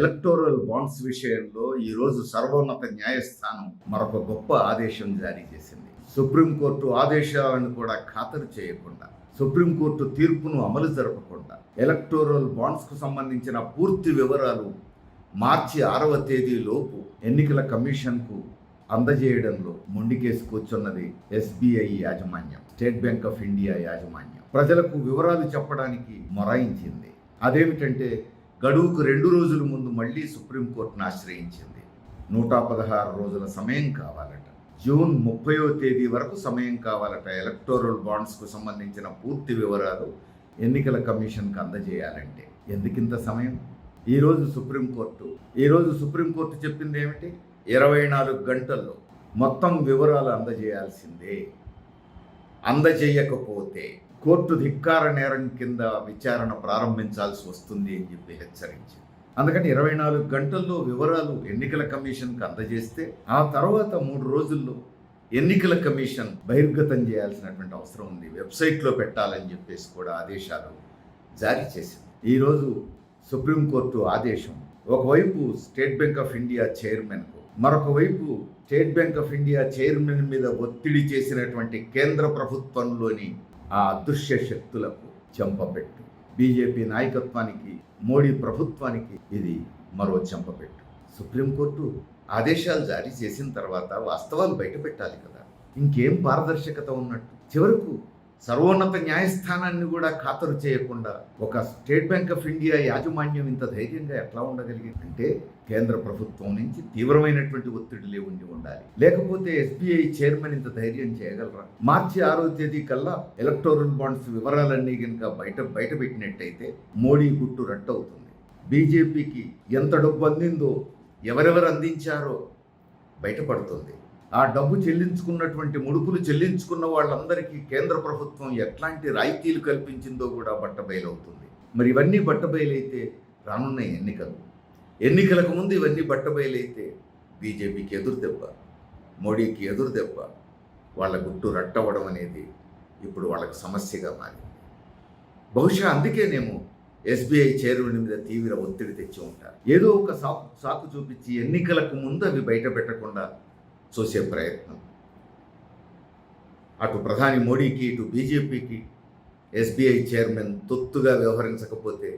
Electoral bonds విషయంలో ఈరోజు సర్వోన్నత న్యాయస్థానం మరొక గొప్ప ఆదేశం జారీ చేసింది. సుప్రీంకోర్టు ఆదేశాలను కూడా ఖాతరు చేయకుండా సుప్రీంకోర్టు తీర్పును అమలు జరపకుండా ఎలక్టోరల్ బాండ్స్కు సంబంధించిన పూర్తి వివరాలు మార్చి ఆరవ తేదీలోపు ఎన్నికల కమిషన్కు అందజేయడంలో మొండికేసి కూర్చున్నది ఎస్బీఐ యాజమాన్యం స్టేట్ బ్యాంక్ ఆఫ్ ఇండియా యాజమాన్యం. ప్రజలకు వివరాలు చెప్పడానికి మొరాయించింది. అదేమిటంటే గడువుకు రెండు రోజుల ముందు మళ్ళీ సుప్రీంకోర్టును ఆశ్రయించింది. నూట పదహారు రోజుల సమయం కావాలట. జూన్ ముప్పయో తేదీ వరకు సమయం కావాలట. ఎలక్టోరల్ బాండ్స్కు సంబంధించిన పూర్తి వివరాలు ఎన్నికల కమిషన్కి అందజేయాలంటే. ఎందుకింత సమయం? ఈరోజు సుప్రీంకోర్టు ఈరోజు సుప్రీంకోర్టు చెప్పింది ఏమిటి ఇరవై నాలుగు గంటల్లో మొత్తం వివరాలు అందజేయాల్సిందే. అందజేయకపోతే కోర్టు ధిక్కార నేరం కింద విచారణ ప్రారంభించాల్సి వస్తుంది అని చెప్పి హెచ్చరించింది. అందుకని ఇరవై నాలుగు గంటల్లో వివరాలు ఎన్నికల కమిషన్కి అందజేస్తే ఆ తర్వాత మూడు రోజుల్లో ఎన్నికల కమిషన్ బహిర్గతం చేయాల్సినటువంటి అవసరం ఉంది. వెబ్సైట్లో పెట్టాలని చెప్పేసి కూడా ఆదేశాలు జారీ చేసింది. ఈరోజు సుప్రీంకోర్టు ఆదేశం. ఒకవైపు స్టేట్ బ్యాంక్ ఆఫ్ ఇండియా చైర్మన్కు మరొక వైపు state bank of India chairman మీద ఒత్తిడి చేసినటువంటి కేంద్ర ప్రభుత్వంలోని ఆ అదృశ్య శక్తులకు చెంపపెట్టు. బీజేపీ నాయకత్వానికి మోడీ ప్రభుత్వానికి ఇది మరో చెంపపెట్టు. సుప్రీంకోర్టు ఆదేశాలు జారీ చేసిన తర్వాత వాస్తవాలు బయటపెట్టాలి కదా. ఇంకేం పారదర్శకత ఉన్నట్టు? చివరకు సర్వోన్నత న్యాయస్థానాన్ని కూడా ఖాతరు చేయకుండా ఒక స్టేట్ బ్యాంక్ ఆఫ్ ఇండియా యాజమాన్యం ఇంత ధైర్యంగా ఎట్లా ఉండగలిగింది? అంటే కేంద్ర ప్రభుత్వం నుంచి తీవ్రమైనటువంటి ఒత్తిడిలే ఉండి ఉండాలి. లేకపోతే ఎస్బీఐ చైర్మన్ ఇంత ధైర్యం చేయగలరా? మార్చి ఆరో తేదీ కల్లా ఎలక్టోరల్ బాండ్స్ వివరాలన్నీ కనుక బయట బయట పెట్టినట్టయితే మోడీ గుట్టు రట్టవుతుంది బీజేపీకి ఎంత డబ్బు అందిందో ఎవరెవరు అందించారో బయటపడుతుంది. ఆ డబ్బు చెల్లించుకున్నటువంటి ముడుపులు చెల్లించుకున్న వాళ్ళందరికీ కేంద్ర ప్రభుత్వం ఎట్లాంటి రాయితీలు కల్పించిందో కూడా బట్టబయలవుతుంది. మరి ఇవన్నీ బట్టబయలైతే రానున్న ఎన్నికలు. ఎన్నికలకు ముందు ఇవన్నీ బట్టబయలైతే బీజేపీకి ఎదురు దెబ్బ మోడీకి ఎదురు దెబ్బ. వాళ్ళ గుట్టు రట్టవడం అనేది ఇప్పుడు వాళ్ళకి సమస్యగా మారింది. బహుశా అందుకేనేమో ఎస్బీఐ చైర్మన్ మీద తీవ్ర ఒత్తిడి తెచ్చి ఉంటారు. ఏదో ఒక సాకు సాకు చూపించి ఎన్నికలకు ముందు అవి బయట పెట్టకుండా చూసే ప్రయత్నం. అటు ప్రధాని మోడీకి ఇటు బీజేపీకి ఎస్బీఐ చైర్మన్ తొత్తుగా వ్యవహరించకపోతే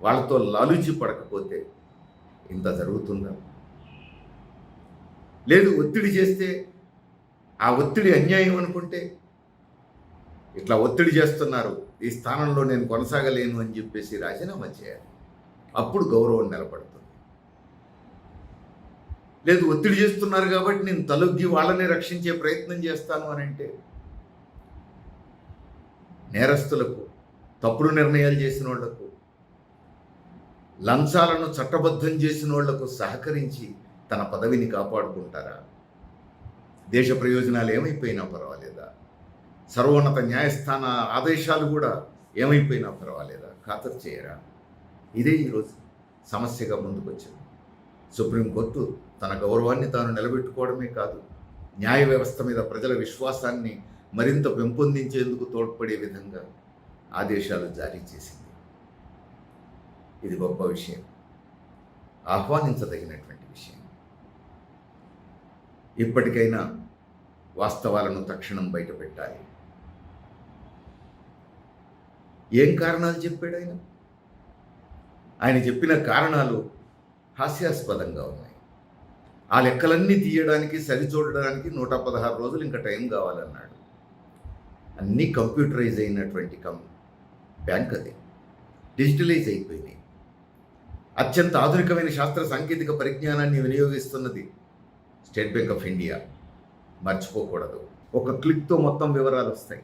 వాళ్ళతో లాలుచి పడకపోతే ఇంత జరుగుతుందా? లేదు ఒత్తిడి చేస్తే ఆ ఒత్తిడి అన్యాయం అనుకుంటే ఇట్లా ఒత్తిడి చేస్తున్నారు ఈ స్థానంలో నేను కొనసాగలేను అని చెప్పేసి రాజీనామా చేయాలి. అప్పుడు గౌరవం నిలబడుతుంది. లేదు ఒత్తిడి చేస్తున్నారు కాబట్టి నేను తలొగ్గి వాళ్ళని రక్షించే ప్రయత్నం చేస్తాను అని అంటే నేరస్తులకు తప్పుడు నిర్ణయాలు చేసిన వాళ్ళకు లంచాలను చట్టబద్ధం చేసిన వాళ్ళకు సహకరించి తన పదవిని కాపాడుకుంటారా? దేశ ప్రయోజనాలు ఏమైపోయినా పర్వాలేదా? సర్వోన్నత న్యాయస్థాన ఆదేశాలు కూడా ఏమైపోయినా పర్వాలేదా? ఖాతరు చేయరా? ఇదే ఈరోజు సమస్యగా ముందుకొచ్చింది. సుప్రీంకోర్టు తన గౌరవాన్ని తాను నిలబెట్టుకోవడమే కాదు న్యాయ వ్యవస్థ మీద ప్రజల విశ్వాసాన్ని మరింత పెంపొందించేందుకు తోడ్పడే విధంగా ఆదేశాలు జారీ చేసింది. ఇది గొప్ప విషయం. ఆహ్వానించదగినటువంటి విషయం. ఇప్పటికైనా వాస్తవాలను తక్షణం బయటపెట్టాలి. ఏం కారణాలు చెప్పాడు ఆయన? ఆయన చెప్పిన కారణాలు హాస్యాస్పదంగా ఉన్నాయి. ఆ లెక్కలన్నీ తీయడానికి సరిచూడడానికి నూట పదహారు రోజులు ఇంకా టైం కావాలన్నాడు. అన్నీ కంప్యూటరైజ్ అయినటువంటి కం బ్యాంక్ అది. డిజిటలైజ్ అయిపోయినాయి. అత్యంత ఆధునికమైన శాస్త్ర సాంకేతిక పరిజ్ఞానాన్ని వినియోగిస్తున్నది స్టేట్ బ్యాంక్ ఆఫ్ ఇండియా. మర్చిపోకూడదు. ఒక క్లిక్తో మొత్తం వివరాలు వస్తాయి.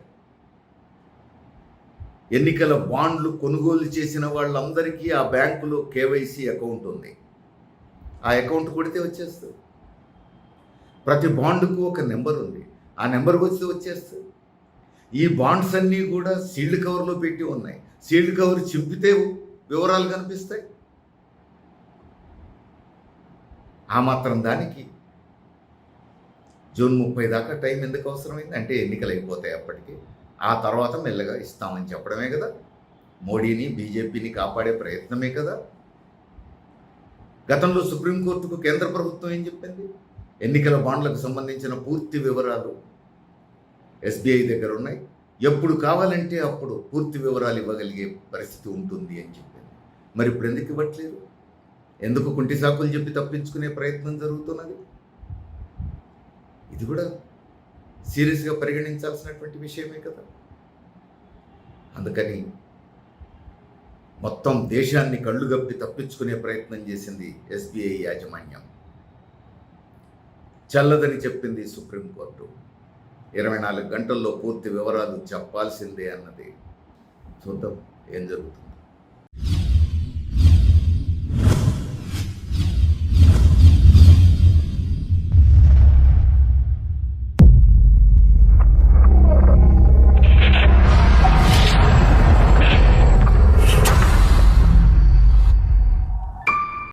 ఎన్నికల బాండ్లు కొనుగోలు చేసిన వాళ్ళందరికీ ఆ బ్యాంకులో కేవైసీ అకౌంట్ ఉంది. ఆ అకౌంట్ కొడితే వచ్చేస్తుంది. ప్రతి బాండ్కు ఒక నెంబర్ ఉంది. ఆ నెంబర్కి వస్తే వచ్చేస్తుంది. ఈ బాండ్స్ అన్నీ కూడా సీల్డ్ కవర్లో పెట్టి ఉన్నాయి. సీల్డ్ కవర్ చింపితే వివరాలు కనిపిస్తాయి. ఆ మాత్రం దానికి జూన్ ముప్పై దాకా టైం ఎందుకు అవసరమైంది? అంటే ఎన్నికలు అయిపోతాయి అప్పటికి. ఆ తర్వాత మెల్లగా ఇస్తామని చెప్పడమే కదా. మోడీని బీజేపీని కాపాడే ప్రయత్నమే కదా. గతంలో సుప్రీంకోర్టుకు కేంద్ర ప్రభుత్వం ఏం చెప్పింది? ఎన్నికల బాండ్లకు సంబంధించిన పూర్తి వివరాలు ఎస్బీఐ దగ్గర ఉన్నాయి. ఎప్పుడు కావాలంటే అప్పుడు పూర్తి వివరాలు ఇవ్వగలిగే పరిస్థితి ఉంటుంది అని చెప్పింది. మరి ఇప్పుడు ఎందుకు ఇవ్వట్లేదు? ఎందుకు కుంటి సాకులు చెప్పి తప్పించుకునే ప్రయత్నం జరుగుతున్నది? ఇది కూడా సీరియస్గా పరిగణించాల్సినటువంటి విషయమే కదా. అందుకని మొత్తం దేశాన్ని కళ్ళు గప్పి తప్పించుకునే ప్రయత్నం చేసింది ఎస్బీఐ యాజమాన్యం. చల్లదని చెప్పింది సుప్రీంకోర్టు. ఇరవై నాలుగు గంటల్లో పూర్తి వివరాలు చెప్పాల్సిందే అన్నది. చూద్దాం ఏం జరుగుతుంది.